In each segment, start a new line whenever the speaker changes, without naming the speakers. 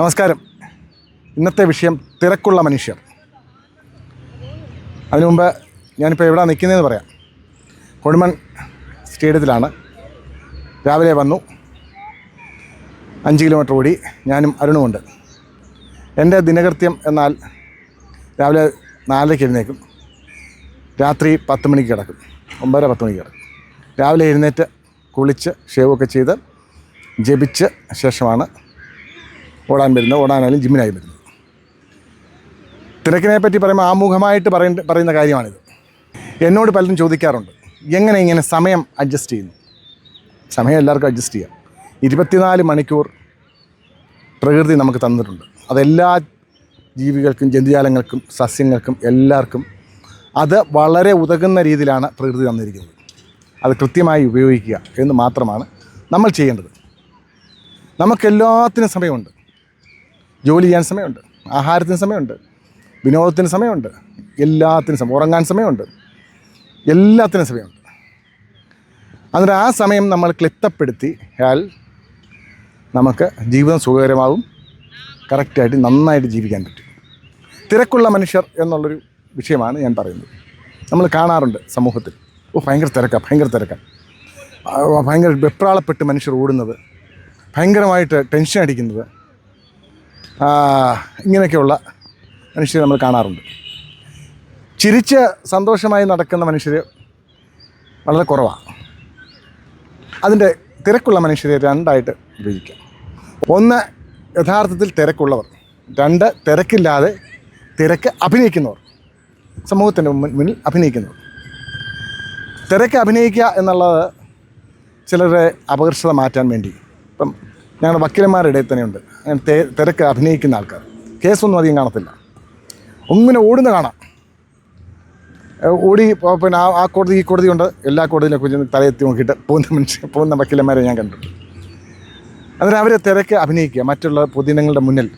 നമസ്കാരം. ഇന്നത്തെ വിഷയം തിരക്കുള്ള മനുഷ്യർ. അതിനു മുമ്പ് ഞാനിപ്പോൾ എവിടെ നിൽക്കുന്നതെന്ന് പറയാം. കൊടുമൺ സ്റ്റേഡിയത്തിലാണ്. രാവിലെ വന്നു. അഞ്ച് കിലോമീറ്റർ ഓടി ഞാനും അരുണുമുണ്ട് എന്റെ ദിനകൃത്യം എന്നാൽ രാവിലെ നാലരയ്ക്ക് എഴുന്നേക്കും രാത്രി പത്ത് മണിക്ക് കിടക്കും. ഒമ്പതര പത്ത് മണിക്ക് കിടക്കും. രാവിലെ എഴുന്നേറ്റ് കുളിച്ച് ഷേവൊക്കെ ചെയ്ത് ജപിച്ച് ശേഷമാണ് ഓടാൻ വരുന്നത് ഓടാനായാലും ജിമ്മിനായി വരുന്നത്. തിരക്കിനെ പറ്റി പറയുമ്പോൾ ആമുഖമായിട്ട് പറയേണ്ട പറയുന്ന കാര്യമാണിത്. എന്നോട് പലരും ചോദിക്കാറുണ്ട് എങ്ങനെ ഇങ്ങനെ സമയം അഡ്ജസ്റ്റ് ചെയ്യുന്നു? സമയം എല്ലാവർക്കും അഡ്ജസ്റ്റ് ചെയ്യാം. ഇരുപത്തിനാല് മണിക്കൂർ പ്രകൃതി നമുക്ക് തന്നിട്ടുണ്ട്. അതെല്ലാ ജീവികൾക്കും ജന്തുജാലങ്ങൾക്കും സസ്യങ്ങൾക്കും എല്ലാവർക്കും അത് വളരെ ഉതകുന്ന രീതിയിലാണ് പ്രകൃതി തന്നിരിക്കുന്നത്. അത് കൃത്യമായി ഉപയോഗിക്കുക എന്ന് മാത്രമാണ് നമ്മൾ ചെയ്യേണ്ടത്. നമുക്കെല്ലാത്തിനും സമയമുണ്ട്. ജോലി ചെയ്യാൻ സമയമുണ്ട്. ആഹാരത്തിന് സമയമുണ്ട്. വിനോദത്തിന് സമയമുണ്ട്. എല്ലാത്തിനും സമയം. ഉറങ്ങാൻ സമയമുണ്ട്. എല്ലാത്തിനും സമയമുണ്ട്. എന്നിട്ട് ആ സമയം നമ്മൾ ക്ലിപ്തപ്പെടുത്തിയാൽ നമുക്ക് ജീവിതം സുഖകരമാവും. കറക്റ്റായിട്ട് നന്നായിട്ട് ജീവിക്കാൻ പറ്റും. തിരക്കുള്ള മനുഷ്യർ എന്നുള്ളൊരു വിഷയമാണ് ഞാൻ പറയുന്നത്. നമ്മൾ കാണാറുണ്ട് സമൂഹത്തിൽ. ഓ ഭയങ്കര തിരക്കാണ് ഭയങ്കര തിരക്കാണ് ഭയങ്കര വെപ്രാളപ്പെട്ട് മനുഷ്യർ ഓടുന്നത്. ഭയങ്കരമായിട്ട് ടെൻഷൻ അടിക്കുന്നത്. ഇങ്ങനെയൊക്കെയുള്ള മനുഷ്യരെ നമ്മൾ കാണാറുണ്ട്. ചിരിച്ച് സന്തോഷമായി നടക്കുന്ന മനുഷ്യർ വളരെ കുറവാണ് അതിന്റെ തിരക്കുള്ള മനുഷ്യരെ രണ്ടായിട്ട് വിഭജിക്കാം. ഒന്ന് യഥാർത്ഥത്തിൽ തിരക്കുള്ളവർ. രണ്ട് തിരക്കില്ലാതെ തിരക്ക് അഭിനയിക്കുന്നവർ. സമൂഹത്തിന്റെ മുന്നിൽ അഭിനയിക്കുന്നവർ. തിരക്ക് അഭിനയിക്കുക എന്നുള്ളത് ചിലരെ അപകർഷത മാറ്റാൻ വേണ്ടി. ഇപ്പം ഞങ്ങളുടെ വക്കീലന്മാരുടെ ഇടയിൽ തന്നെയുണ്ട്. തിരക്ക് അഭിനയിക്കുന്ന ആൾക്കാർ. കേസൊന്നും അധികം കാണത്തില്ല. ഒന്നിനെ ഓടുന്ന കാണാം. ഓടി പിന്നെ ആ ആ കോടതി ഈ കോടതി ഉണ്ട് എല്ലാ കോടതിയിലൊക്കെ ചെന്ന് തലയെത്തി നോക്കിയിട്ട് പോകുന്ന മനുഷ്യൻ പോകുന്ന വക്കീലന്മാരെ ഞാൻ കണ്ടു അതിന് അവരെ തിരക്ക് അഭിനയിക്കുക. മറ്റുള്ള പൊതുജനങ്ങളുടെ മുന്നിൽ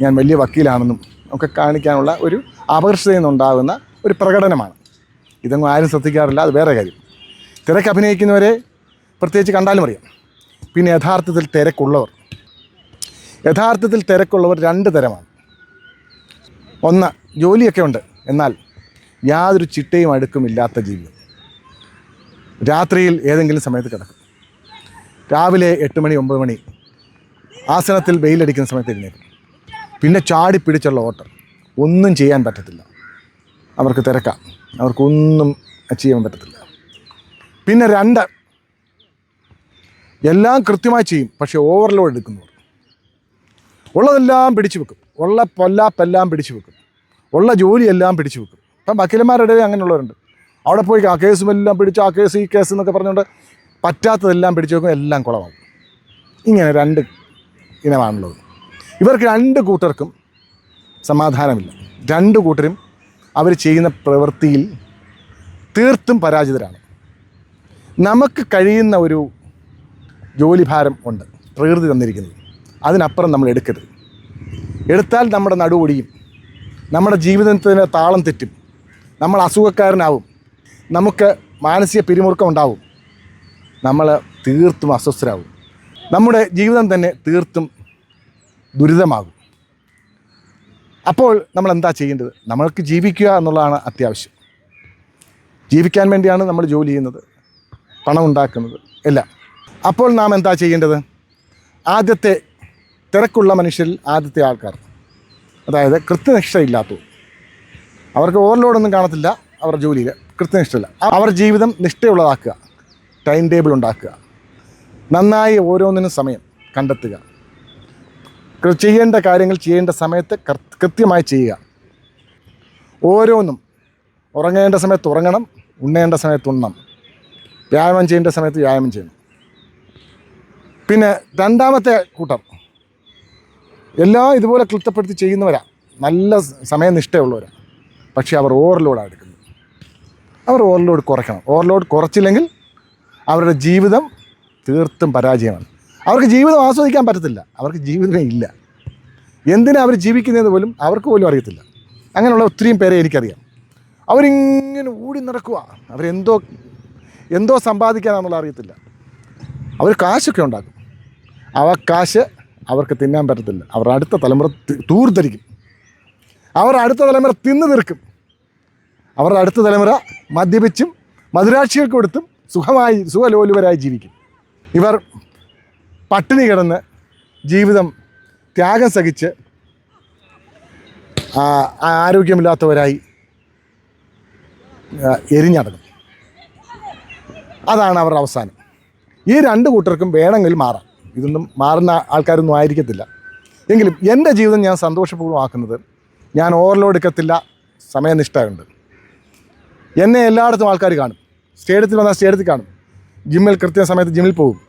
ഞാൻ വലിയ വക്കീലാണെന്നും ഒക്കെ കാണിക്കാനുള്ള ഒരു അപകർഷതയിൽ നിന്നുണ്ടാകുന്ന ഒരു പ്രകടനമാണ്. ഇതൊന്നും ആരും ശ്രദ്ധിക്കാറില്ല. അത് വേറെ കാര്യം. തിരക്ക് അഭിനയിക്കുന്നവരെ പ്രത്യേകിച്ച് കണ്ടാലും അറിയാം. പിന്നെ യഥാർത്ഥത്തിൽ തിരക്കുള്ളവർ. യഥാർത്ഥത്തിൽ തിരക്കുള്ളവർ രണ്ട് തരമാണ്. ഒന്ന് ജോലിയൊക്കെ ഉണ്ട്. എന്നാൽ യാതൊരു ചിട്ടയും അടുക്കുമില്ലാത്ത ജീവിതം. രാത്രിയിൽ ഏതെങ്കിലും സമയത്ത് കിടക്കും. രാവിലെ എട്ട് മണി ഒമ്പത് മണി ആസനത്തിൽ വെയിലടിക്കുന്ന സമയത്ത് എഴുന്നേക്കും പിന്നെ ചാടി പിടിച്ചുള്ള ഓട്ടം. ഒന്നും ചെയ്യാൻ പറ്റത്തില്ല. അവർക്ക് തിരക്കാം. അവർക്കൊന്നും ചെയ്യാൻ പറ്റത്തില്ല. പിന്നെ രണ്ട് എല്ലാം കൃത്യമായി ചെയ്യും പക്ഷേ ഓവർലോഡ് എടുക്കുന്നവർ ഉള്ളതെല്ലാം പിടിച്ചു വെക്കും. ഉള്ള പൊല്ലാപ്പെല്ലാം പിടിച്ചു വെക്കും. ഉള്ള ജോലിയെല്ലാം പിടിച്ചു വെക്കും. ഇപ്പം വക്കീലന്മാരുടെ ഇടയിൽ അങ്ങനെയുള്ളവരുണ്ട്. അവിടെ പോയി ആ കേസും എല്ലാം പിടിച്ച് ആ കേസ് ഈ കേസ് എന്നൊക്കെ പറഞ്ഞുകൊണ്ട് പറ്റാത്തതെല്ലാം പിടിച്ചു വെക്കും എല്ലാം കുളമാകും. ഇങ്ങനെ രണ്ട് ഇനമാണുള്ളത്. ഇവർക്ക് രണ്ട് കൂട്ടർക്കും സമാധാനമില്ല. രണ്ട് കൂട്ടരും അവർ ചെയ്യുന്ന പ്രവൃത്തിയിൽ തീർത്തും പരാജിതരാണ്. നമുക്ക് കഴിയുന്ന ഒരു ജോലിഭാരം ഉണ്ട് പ്രകൃതി തന്നിരിക്കുന്നത് അതിനപ്പുറം നമ്മൾ എടുക്കരുത്. എടുത്താൽ നമ്മുടെ നടുവൊടിയും നമ്മുടെ ജീവിതത്തിന് താളം തെറ്റും നമ്മൾ അസുഖക്കാരനാവും നമുക്ക് മാനസിക പിരിമുറുക്കം ഉണ്ടാവും നമ്മൾ തീർത്തും അസ്വസ്ഥരാകും നമ്മുടെ ജീവിതം തന്നെ തീർത്തും ദുരിതമാകും. അപ്പോൾ നമ്മൾ എന്താ ചെയ്യേണ്ടത്? നമ്മൾക്ക് ജീവിക്കുക എന്നുള്ളതാണ് അത്യാവശ്യം. ജീവിക്കാൻ വേണ്ടിയാണ് നമ്മൾ ജോലി ചെയ്യുന്നത് പണം ഉണ്ടാക്കുന്നത് എല്ലാം. അപ്പോൾ നാം എന്താ ചെയ്യേണ്ടത്? ആദ്യത്തെ തിരക്കുള്ള മനുഷ്യരിൽ ആദ്യത്തെ ആൾക്കാർ. അതായത് കൃത്യനിഷ്ഠയില്ലാത്തവർ. അവർക്ക് ഓവർലോഡൊന്നും കാണത്തില്ല അവരുടെ ജോലിയിൽ കൃത്യനിഷ്ഠയില്ല. അവർ ജീവിതം നിഷ്ഠയുള്ളതാക്കുക ടൈം ടേബിൾ ഉണ്ടാക്കുക നന്നായി ഓരോന്നിനും സമയം കണ്ടെത്തുക. ചെയ്യേണ്ട കാര്യങ്ങൾ ചെയ്യേണ്ട സമയത്ത് കൃത്യമായി ചെയ്യുക. ഓരോന്നും ഉറങ്ങേണ്ട സമയത്ത് ഉറങ്ങണം ഉണ്ണേണ്ട സമയത്ത് ഉണ്ണണം. വ്യായാമം ചെയ്യേണ്ട സമയത്ത് വ്യായാമം ചെയ്യണം. പിന്നെ രണ്ടാമത്തെ കൂട്ടർ എല്ലാം ഇതുപോലെ ക്ലിപ്തപ്പെടുത്തി ചെയ്യുന്നവരാണ് നല്ല സമയം സമയനിഷ്ഠയുള്ളവരാണ് പക്ഷേ അവർ ഓവർലോഡാണ് എടുക്കുന്നത്. അവർ ഓവർലോഡ് കുറയ്ക്കണം. ഓവർലോഡ് കുറച്ചില്ലെങ്കിൽ അവരുടെ ജീവിതം തീർത്തും പരാജയമാണ്. അവർക്ക് ജീവിതം ആസ്വദിക്കാൻ പറ്റത്തില്ല. അവർക്ക് ജീവിതമേ ഇല്ല. എന്തിനാ അവർ ജീവിക്കുന്നത് പോലും അവർക്ക് പോലും അറിയത്തില്ല. അങ്ങനെയുള്ള ഒത്തിരിയും പേരെ എനിക്കറിയാം. അവരിങ്ങനെ ഓടി നടക്കുക അവരെന്തോ എന്തോ സമ്പാദിക്കാനാണെന്നുള്ള അറിയത്തില്ല. അവർ കാശൊക്കെ ഉണ്ടാക്കും. അവ കാശ് അവർക്ക് തിന്നാൻ പറ്റത്തില്ല. അവർ അടുത്ത തലമുറ തൂർത്തരിക്കും. അവർ അടുത്ത തലമുറ തിന്നു തീർക്കും. അവരുടെ അടുത്ത തലമുറ മദ്യപിച്ചും മധുരാക്ഷികൾക്ക് കൊടുത്തും സുഖമായി സുഖലോലുപരായി ജീവിക്കും. ഇവർ പട്ടിണി കിടന്ന് ജീവിതം ത്യാഗം സഹിച്ച് ആരോഗ്യമില്ലാത്തവരായി എരിഞ്ഞടങ്ങും. അതാണ് അവരുടെ അവസാനം. ഈ രണ്ട് കൂട്ടർക്കും വേണമെങ്കിൽ മാറാം. ഇതൊന്നും മാറുന്ന ആൾക്കാരൊന്നും ആയിരിക്കത്തില്ല. എങ്കിലും എന്റെ ജീവിതം ഞാൻ സന്തോഷപൂർവമാക്കുന്നത് ഞാൻ ഓവർലോഡ് എടുക്കത്തില്ല സമയനിഷ്ഠയുണ്ട്. എന്നെ എല്ലായിടത്തും ആൾക്കാർ കാണും. സ്റ്റേഡിയത്തിൽ വന്നാൽ സ്റ്റേഡിയത്തിൽ കാണും. ജിമ്മിൽ കൃത്യ സമയത്ത് ജിമ്മിൽ പോകും.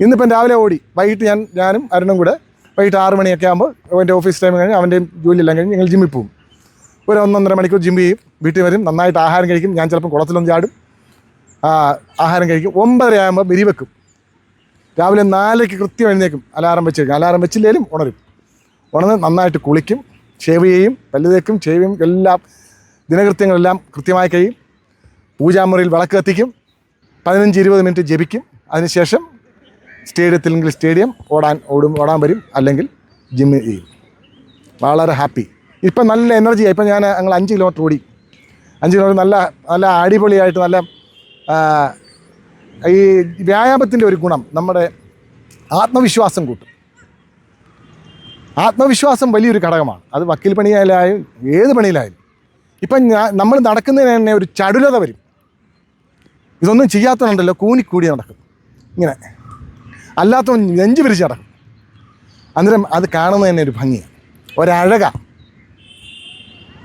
ഇന്നിപ്പം രാവിലെ ഓടി വൈകിട്ട് ഞാൻ ഞാനും അരുണും കൂടെ വൈകിട്ട് ആറ് മണിയൊക്കെ ആകുമ്പോൾ അവന്റെ ഓഫീസ് ടൈം കഴിഞ്ഞ് അവന്റെയും ജോലിയെല്ലാം കഴിഞ്ഞ് ഞങ്ങൾ ജിമ്മിൽ പോകും. ഒരു ഒന്നൊന്നര മണിക്കൂർ ജിം ചെയ്യും വീട്ടിൽ വരും നന്നായിട്ട് ആഹാരം കഴിക്കും ഞാൻ ചിലപ്പോൾ കുളത്തിലൊന്ന് ചാടും. ആഹാരം കഴിക്കും. ഒമ്പതര ആകുമ്പോൾ ബരി വെക്കും രാവിലെ നാലരയ്ക്ക് കൃത്യം എഴുന്നേക്കും. അലാറം വെച്ചേക്കും അലാറം വെച്ചില്ലേലും ഉണരും. ഉണർന്ന് നന്നായിട്ട് കുളിക്കും ഷേവ് ചെയ്യും പല്ല് തേക്കും ചെയ്യും എല്ലാം ദിനകൃത്യങ്ങളെല്ലാം കൃത്യമായി കഴിയും. പൂജാമുറിയിൽ വിളക്ക് കത്തിക്കും. പതിനഞ്ച് ഇരുപത് മിനിറ്റ് ജപിക്കും. അതിനുശേഷം സ്റ്റേഡിയത്തിലെങ്കിൽ സ്റ്റേഡിയം ഓടാൻ ഓടും ഓടാൻ വരും. അല്ലെങ്കിൽ ജിമ്മ് ചെയ്യും വളരെ ഹാപ്പി ഇപ്പം നല്ല എനർജിയായി ഇപ്പം ഞാൻ ഞങ്ങൾ അഞ്ച് കിലോമീറ്റർ ഓടി. അഞ്ച് കിലോമീറ്റർ നല്ല നല്ല അടിപൊളിയായിട്ട് നല്ല ഈ വ്യായാമത്തിന്റെ ഒരു ഗുണം നമ്മുടെ ആത്മവിശ്വാസം കൂട്ടും. ആത്മവിശ്വാസം വലിയൊരു ഘടകമാണ്. അത് വക്കീൽ പണിയായാലും ഏത് പണിയിലായാലും. ഇപ്പം ഞാൻ നമ്മൾ നടക്കുന്നതിന് തന്നെ ഒരു ചടുലത വരും. ഇതൊന്നും ചെയ്യാത്തതുണ്ടല്ലോ കൂനിക്കൂടി നടക്കും. ഇങ്ങനെ. അല്ലാത്ത നെഞ്ചു പിരിച്ച് നടക്കും. അന്നേരം അത് കാണുന്നത് തന്നെ ഒരു ഭംഗിയാണ്. ഒരഴക.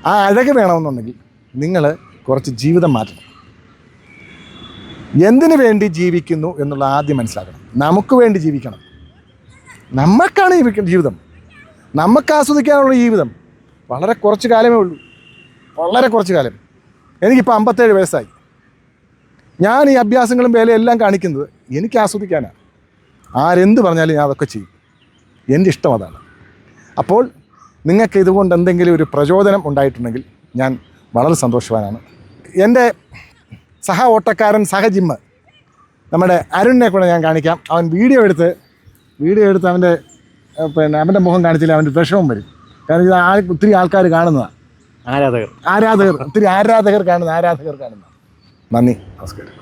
ആ അഴക് വേണമെന്നുണ്ടെങ്കിൽ നിങ്ങൾ കുറച്ച് ജീവിതം മാറ്റണം. എന്തിനു വേണ്ടി ജീവിക്കുന്നു എന്നുള്ള ആദ്യം മനസ്സിലാക്കണം. നമുക്ക് വേണ്ടി ജീവിക്കണം. നമുക്കാണ് ജീവിതം. നമുക്ക് ആസ്വദിക്കാനുള്ള ജീവിതം. വളരെ കുറച്ച് കാലമേ ഉള്ളൂ. വളരെ കുറച്ച് കാലം. എനിക്കിപ്പോൾ അമ്പത്തേഴ് വയസ്സായി. ഞാൻ ഈ അഭ്യാസങ്ങളും വേലയെല്ലാം കാണിക്കുന്നത് എനിക്ക് ആസ്വദിക്കാനാണ് ആരെന്ത് പറഞ്ഞാലും ഞാൻ അതൊക്കെ ചെയ്യും. എന്റെ ഇഷ്ടം അതാണ്. അപ്പോൾ നിങ്ങൾക്ക് ഇതുകൊണ്ട് എന്തെങ്കിലും ഒരു പ്രചോദനം ഉണ്ടായിട്ടുണ്ടെങ്കിൽ ഞാൻ വളരെ സന്തോഷവാനാണ്. എന്റെ സഹ ഓട്ടക്കാരൻ സഹ ജിമ്മ് നമ്മുടെ അരുണിനെ കൂടെ ഞാൻ കാണിക്കാം. അവൻ വീഡിയോ എടുത്ത് വീഡിയോ എടുത്ത് അവന്റെ പിന്നെ അവന്റെ മുഖം കാണിച്ചില്ല അവന്റെ വിഷമം വരും. കാരണം ഇത് ആൾ ഒത്തിരി ആൾക്കാർ കാണുന്നതാണ്
ആരാധകർ.
ആരാധകർ ഒത്തിരി ആരാധകർ കാണുന്ന ആരാധകർ കാണുന്ന. നന്ദി. നമസ്കാരം.